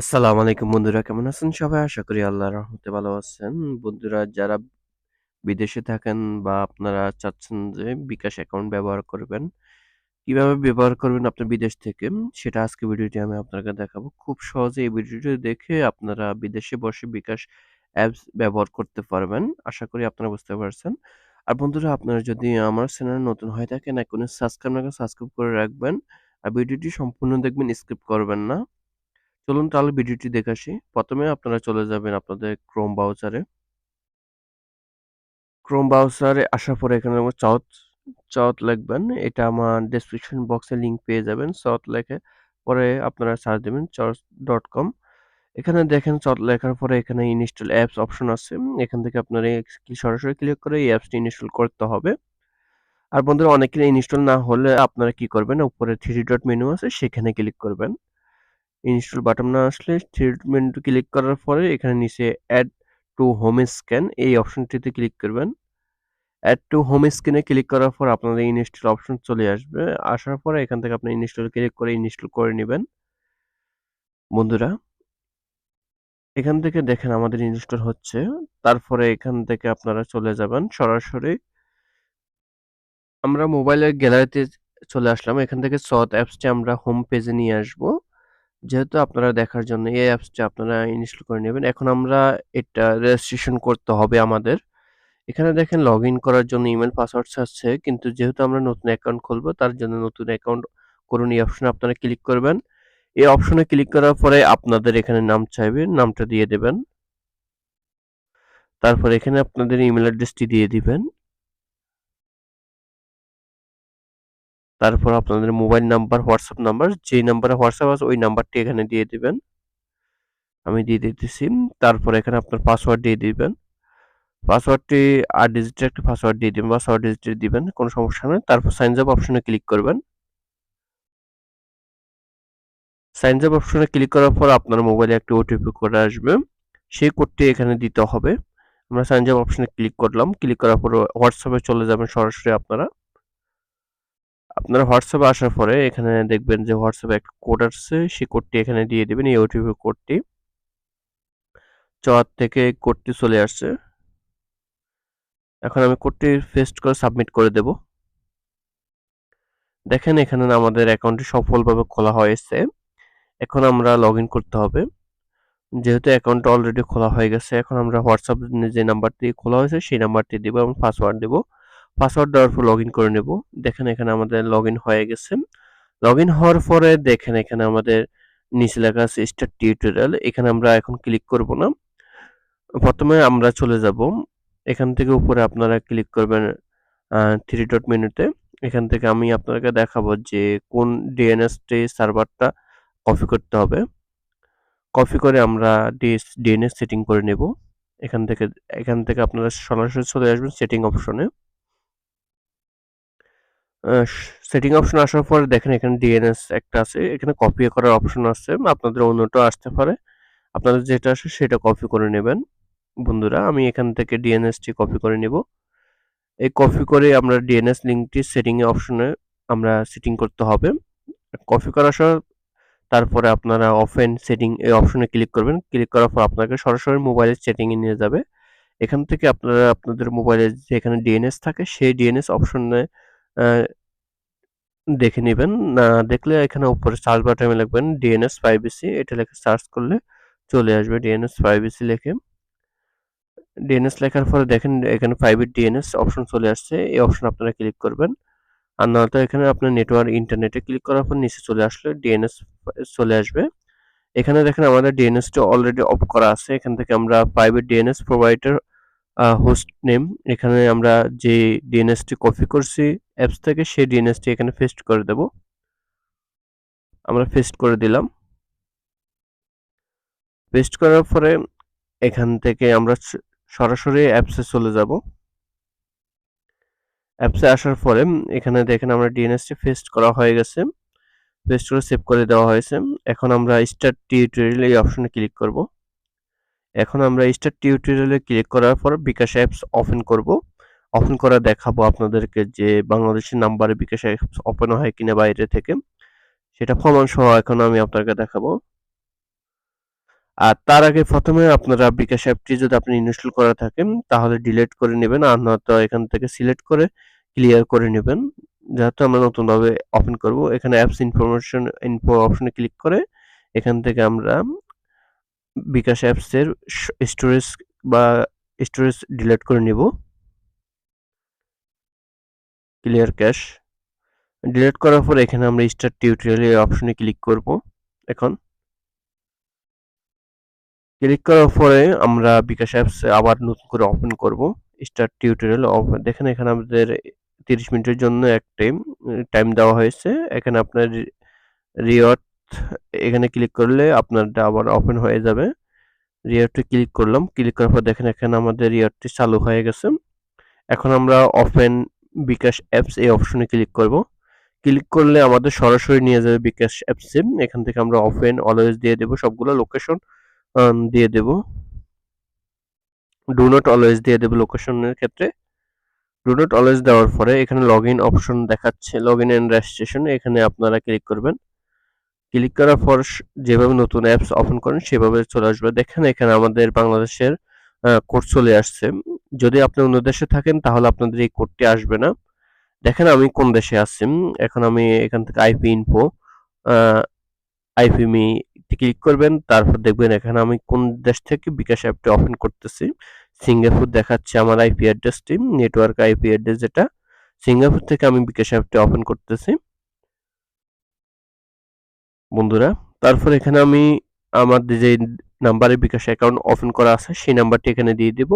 আসসালামু আলাইকুম বন্ধুরা কেমন আছেন সবাই? আশা করি আল্লাহর রহমতে ভালো আছেন। বন্ধুরা যারা বিদেশে থাকেন বা আপনারা চাচ্ছেন যে বিকাশ অ্যাকাউন্ট ব্যবহার করবেন, কীভাবে ব্যবহার করবেন আপনার বিদেশ থেকে সেটা আজকে ভিডিওটি আমি আপনাকে দেখাবো। খুব সহজে এই ভিডিওটি দেখে আপনারা বিদেশে বসে বিকাশ অ্যাপস ব্যবহার করতে পারবেন। আশা করি আপনারা বুঝতে পারছেন। আর বন্ধুরা আপনারা যদি আমার চ্যানেলে নতুন হয়ে থাকেন এখনই সাবস্ক্রাইব না করে সাবস্ক্রাইব করে রাখবেন। আর ভিডিওটি সম্পূর্ণ দেখবেন স্কিপ করবেন না। চলুন তাহলে ভিডিওটি দেখে আসি। ১ম এ আপনারা চলে যাবেন আপনাদের ক্রোম ব্রাউজারে। ক্রোম ব্রাউজারে আসার পরে এখানে চাউথ চাউথ লিখবেন। এটা আমার ডেসক্রিপশন বক্সে লিংক পেয়ে যাবেন। চাউথ লেখে পরে আপনারা সার্চ দিবেন চার্চ.কম। এখানে দেখেন চাউথ লেখার পরে এখানে ইনস্টল অ্যাপস অপশন আছে। এখান থেকে আপনারা সরাসরি ক্লিক করে এই অ্যাপসটি ইনস্টল করতে হবে। আর বন্ধুরা অনেকের ইনস্টল না হলে আপনারা কি করবেন উপরে থ্রি ডট মেনু আছে, সেখানে ক্লিক করবেন। ইনস্টল বাটন না আসলে ট্রিটমেন্ট ক্লিক করার পরে এখানে নিচে অ্যাড টু হোম স্ক্যান এই অপশনটিতে ক্লিক করবেন। অ্যাড টু হোম স্ক্রিনে ক্লিক করার পর আপনাদের ইনস্টল অপশন চলে আসবে। আসার পরে এখান থেকে আপনি ইনস্টল ক্লিক করে ইনস্টল করে নেবেন। বন্ধুরা, এখান থেকে দেখেন আমাদের ইনস্টল হচ্ছে। তারপরে এখান থেকে আপনারা চলে যাবেন সরাসরি। আমরা মোবাইলের গ্যালারিতে চলে আসলাম। এখান থেকে সৎ অ্যাপসটি আমরা হোম পেজে নিয়ে আসব। যেহেতু আপনারা দেখার জন্য এই অ্যাপসটা আপনারা ইনস্টল করে নেবেন, এখন আমরা এটা রেজিস্ট্রেশন করতে হবে আমাদের। এখানে দেখেন লগ করার জন্য ইমেল পাসওয়ার্ড চাচ্ছে কিন্তু যেহেতু আমরা নতুন অ্যাকাউন্ট খুলবো, তার জন্য নতুন অ্যাকাউন্ট করুন এই অপশনে আপনারা ক্লিক করবেন। এই অপশনে ক্লিক করার পরে আপনাদের এখানে নাম চাইবে, নামটা দিয়ে দেবেন। তারপর এখানে আপনাদের ইমেল অ্যাড্রেসটি দিয়ে দিবেন। তারপর আপনাদের মোবাইল নাম্বার, হোয়াটসঅ্যাপ নাম্বার, যেই নাম্বারে হোয়াটসঅ্যাপ আছে, ওই নাম্বারটি এখানে দিয়ে দিবেন। আমি দিয়ে দিতেছি। তারপর এখানে আপনার পাসওয়ার্ড দিয়ে দিবেন। পাসওয়ার্ডটি আট ডিজিটের একটা পাসওয়ার্ড দিয়ে দিবেন ছয় ডিজিটের দিবেন, কোনো সমস্যা নেই। তারপর সাইন আপ অপশনে ক্লিক করবেন। সাইন আপ অপশনে ক্লিক করার পর আপনার মোবাইলে একটা ওটিপি কোড আসবে। সেই কোডটি এখানে দিতে হবে। আমরা সাইন আপ অপশনে ক্লিক করলাম। ক্লিক করার পর হোয়াটসঅ্যাপে চলে যাবেন সরাসরি আপনারা। আপনারা হোয়াটসঅ্যাপে আসার পরে এখানে দেখবেন যে হোয়াটসঅ্যাপে একটা কোড আসছে। সেই কোডটি এখানে দিয়ে দেবেন এই ওটিপি কোডটি। চর থেকে কোডটি চলে আসছে। এখন আমি কোডটি পেস্ট করে সাবমিট করে দেব। দেখেন এখানে আমাদের অ্যাকাউন্টটি সফলভাবে খোলা হয়েছে। এখন আমরা লগ করতে হবে। যেহেতু অ্যাকাউন্টটা অলরেডি খোলা হয়ে গেছে, এখন আমরা হোয়াটসঅ্যাপ যে নাম্বারটি খোলা হয়েছে, সেই নাম্বারটি দেবো এবং পাসওয়ার্ড দেব। পাসওয়ার্ড দেওয়ার পর লগ করে নেব। দেখেন এখানে আমাদের লগ হয়ে গেছে। লগ হওয়ার পরে দেখেন এখানে আমাদের নিচে লেখা আছে স্টার্ট টিউটোরিয়াল এখানে আমরা এখন ক্লিক করব না। প্রথমে আমরা চলে যাব। এখান থেকে উপরে আপনারা ক্লিক করবেন থ্রি ডট মেনুতে এখান থেকে আমি আপনাকে দেখাবো যে কোন ডিএনএসটি সার্ভারটা কপি করতে হবে। কপি করে আমরা ডিএনএস সেটিং করে নেব। এখান থেকে এখান থেকে আপনারা সরাসরি চলে আসবেন সেটিং অপশনে সেটিং অপশন আসার পরে দেখেন এখানে ডিএনএস একটা আছে, এখানে কপি করার অপশন আছে, আপনাদের অন্যটা আসতে পারে। আপনাদের যেটা আসে সেটা কপি করে নেবেন। বন্ধুরা, আমি এখান থেকে ডিএনএসটি কপি করে নেব। এই কপি করে আমরা ডিএনএস লিঙ্কটি সেটিংয়ে অপশনে আমরা সেটিং করতে হবে। কপি করার সহ, তারপরে আপনারা অফেন সেটিং এই অপশনে ক্লিক করবেন। ক্লিক করার পর আপনাকে সরাসরি মোবাইলের সেটিংয়ে নিয়ে যাবে। এখান থেকে আপনারা, আপনাদের মোবাইলে যেখানে ডিএনএস থাকে, সেই ডিএনএস অপশনে দেখে নেবেন। না দেখলে এখানে উপরে সার্চ বাটনে লিখবেন ডিএনএস প্রাইভেসি এটা লিখে সার্চ করলে চলে আসবে ডিএনএস প্রাইভেসি লিখে। ডিএনএস লেখার পরে দেখেন এখানে প্রাইভেট ডিএনএস অপশন চলে আসছে, এই অপশন আপনারা ক্লিক করবেন। আর নয়তো এখানে আপনার নেটওয়ার্ক ইন্টারনেটে ক্লিক করার পর নিচে চলে আসলে ডিএনএস চলে আসবে। এখানে দেখেন আমাদের ডিএনএসটা অলরেডি অফ করা আছে। এখান থেকে আমরা private DNS provider host name এখানে আমরা যে ডিএনএসটি কপি করছি অ্যাপস থেকে, সেই ডিএনএসটি এখানে পেস্ট করে দেব। আমরা পেস্ট করে দিলাম। পেস্ট করার পরে এখান থেকে আমরা সরাসরি অ্যাপসে চলে যাব। অ্যাপসে আসার পরে, এখানে দেখেন আমরা ডিএনএসটি পেস্ট করা হয়ে গেছে। পেস্ট করে সেভ করে দেওয়া হয়েছে। এখন আমরা স্টার্ট টিউটোরিয়াল এই অপশনে ক্লিক করব। এখন আমরা স্টার্ট টিউটোরিয়ালে ক্লিক করার পর বিকাশ অ্যাপস ওপেন করব। ওপেন করা দেখাবো আপনাদেরকে যে বাংলাদেশের নাম্বারে বিকাশ অ্যাপস ওপেন হয় কিনা বাইরে থেকে। সেটা প্রমাণ সহ এখন আমি আপনাকে দেখাবো। আর তার আগে প্রথমে আপনারা বিকাশ অ্যাপটি যদি আপনি ইনস্টল করা থাকেন, তাহলে ডিলিট করে নেবেন আর নয়তো এখান থেকে সিলেক্ট করে ক্লিয়ার করে নেবেন। যেহেতু আমরা নতুনভাবে ওপেন করব, এখানে অ্যাপস ইনফরমেশন ইনফো অপশনে ক্লিক করে এখান থেকে আমরা বিকাশ অ্যাপসের স্টোরেজ বা স্টোরেজ ডিলিট করে নেব। Clear cash. ডিলিট করার পর এখানে আমরা স্টার্ট টিউটোরিয়াল অপশনে ক্লিক করব এখন। ক্লিক করার পরে আমরা বিকাশ অ্যাপস আবার নতুন করে ওপেন করব। স্টার টিউটোরিয়াল দেখেন এখানে আমাদের তিরিশ মিনিটের জন্য একটা টাইম দেওয়া হয়েছে। এখানে আপনার রিওয়ার্ড এখানে ক্লিক করলে আপনারটা আবার ওপেন হয়ে যাবে। রিওয়ার্ডটি ক্লিক করলাম ক্লিক করার পর দেখেন এখানে আমাদের রিওয়ার্ডটি চালু হয়ে গেছে। এখন আমরা ওপেন বিকাশ অ্যাপস এই অপশনে ক্লিক করব। ক্লিক করলে আমাদের সরাসরি নিয়ে যাবে বিকাশ অ্যাপসে এখান থেকে আমরা ওপেন অলওয়েজ দিয়ে দেব, সবগুলো লোকেশন দিয়ে দেব। ডু নট অলওয়েজ দিয়ে দেব লোকেশনের ক্ষেত্রে। ডু নট অলওয়েজ দেওয়ার পরে এখানে লগ ইন অপশন দেখাচ্ছে লগ ইন অ্যান্ড রেজিস্ট্রেশন এখানে আপনারা ক্লিক করবেন। ক্লিক করার পর যেভাবে নতুন অ্যাপস ওপেন করেন, সেভাবে চলে আসবে। দেখেন, এখানে আমাদের বাংলাদেশের কোড চলে আসছে। যদি আপনি অন্য দেশে থাকেন, তাহলে আপনাদের এই কোডটি আসবে না। দেখেন, আমি কোন দেশে আছি? এখন আমি এখান থেকে আইপি ইনফো আইপিমি ক্লিক করবেন। তারপর দেখবেন, এখানে আমি কোন দেশ থেকে বিকাশ অ্যাপটি ওপেন করতেছি? সিঙ্গাপুর দেখাচ্ছে আমার আইপি অ্যাড্রেসটি নেটওয়ার্ক আইপি অ্যাড্রেস যেটা। সিঙ্গাপুর থেকে আমি বিকাশ অ্যাপটি ওপেন করতেছি। বন্ধুরা, তারপর এখানে আমি আমার যে নাম্বারে বিকাশ অ্যাকাউন্ট ওপেন করা আছে, সেই নাম্বারটি এখানে দিয়ে দেব।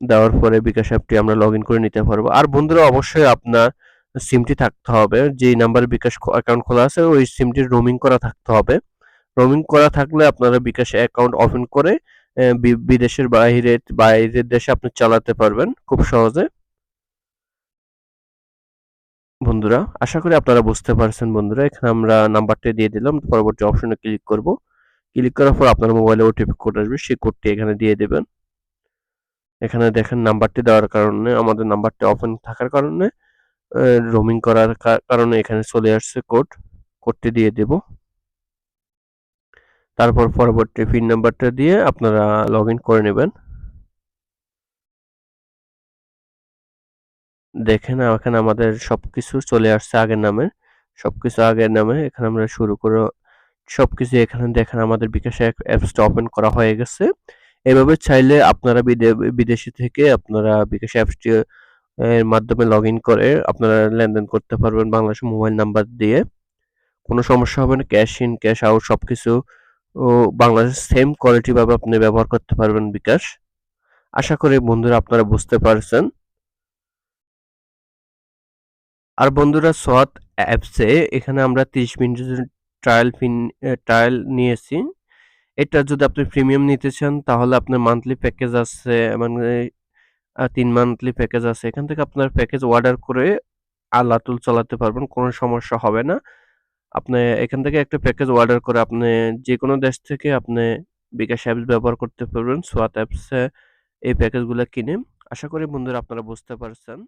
দেওয়ার পরে বিকাশ অ্যাপটি আমরা লগ করে নিতে পারব। আর বন্ধুরা, অবশ্যই আপনার সিমটি থাকতে হবে। যে নাম্বারে বিকাশ অ্যাকাউন্ট খোলা আছে, ওই সিমটি রোমিং করা থাকতে হবে। রোমিং করা থাকলে আপনারা বিকাশ অ্যাকাউন্ট ওপেন করে বিদেশের বাইরে, বাইরের দেশে আপনি চালাতে পারবেন খুব সহজে। বন্ধুরা, আশা করি আপনারা বুঝতে পারছেন বন্ধুরা, এখানে আমরা নাম্বারটি দিয়ে দিলাম, পরবর্তী অপশনে ক্লিক করব। ক্লিক করার পর আপনার মোবাইলে ওটিপি কোড আসবে, সেই কোডটি এখানে দিয়ে দেবেন। এখানে দেখেন নাম্বারটি দেওয়ার কারণে, আমাদের নাম্বারটি ওপেন থাকার কারণে রোমিং করার কারণে এখানে চলে আসছে কোড, কোডটি দিয়ে দেব। তারপর পরবর্তী পিন নাম্বারটা দিয়ে আপনারা লগ করে নেবেন। দেখেন এখানে আমাদের সবকিছু চলে আসছে আগের নামে। সবকিছু আগের নামে, এখানে আমরা শুরু করে সবকিছু এখানে দেখেন আমাদের বিকাশ অ্যাপসটা ওপেন করা হয়ে গেছে। এভাবে চাইলে আপনারা বিদেশি থেকে আপনারা বিকাশ অ্যাপসটি, এর মাধ্যমে লগ করে আপনারা লেনদেন করতে পারবেন বাংলাদেশের মোবাইল নাম্বার দিয়ে। কোনো সমস্যা হবে না, ক্যাশ ইন, ক্যাশ আউট সবকিছু। ও বাংলাদেশ সেম কোয়ালিটিভাবে আপনি ব্যবহার করতে পারবেন বিকাশ। আশা করি বন্ধুরা আপনারা বুঝতে পারছেন। আর বন্ধুরা সোয়াত অ্যাপসে এখানে আমরা তিরিশ মিনিটের ট্রায়াল ফিন ট্রায়াল নিয়েছি। এটা যদি আপনি প্রিমিয়াম নিতে চান, তাহলে আপনার মান্থলি প্যাকেজ আছে মানে তিন মান্থলি প্যাকেজ আছে। এখান থেকে আপনার প্যাকেজ অর্ডার করে আল্লাতুল চালাতে পারবেন, কোনো সমস্যা হবে না। আপনি এখান থেকে একটা প্যাকেজ অর্ডার করে আপনি যে কোনো দেশ থেকে আপনি বিকাশ অ্যাপস ব্যবহার করতে পারবেন সোয়াত অ্যাপসে এই প্যাকেজগুলো কিনে। আশা করি বন্ধুরা আপনারা বুঝতে পারছেন।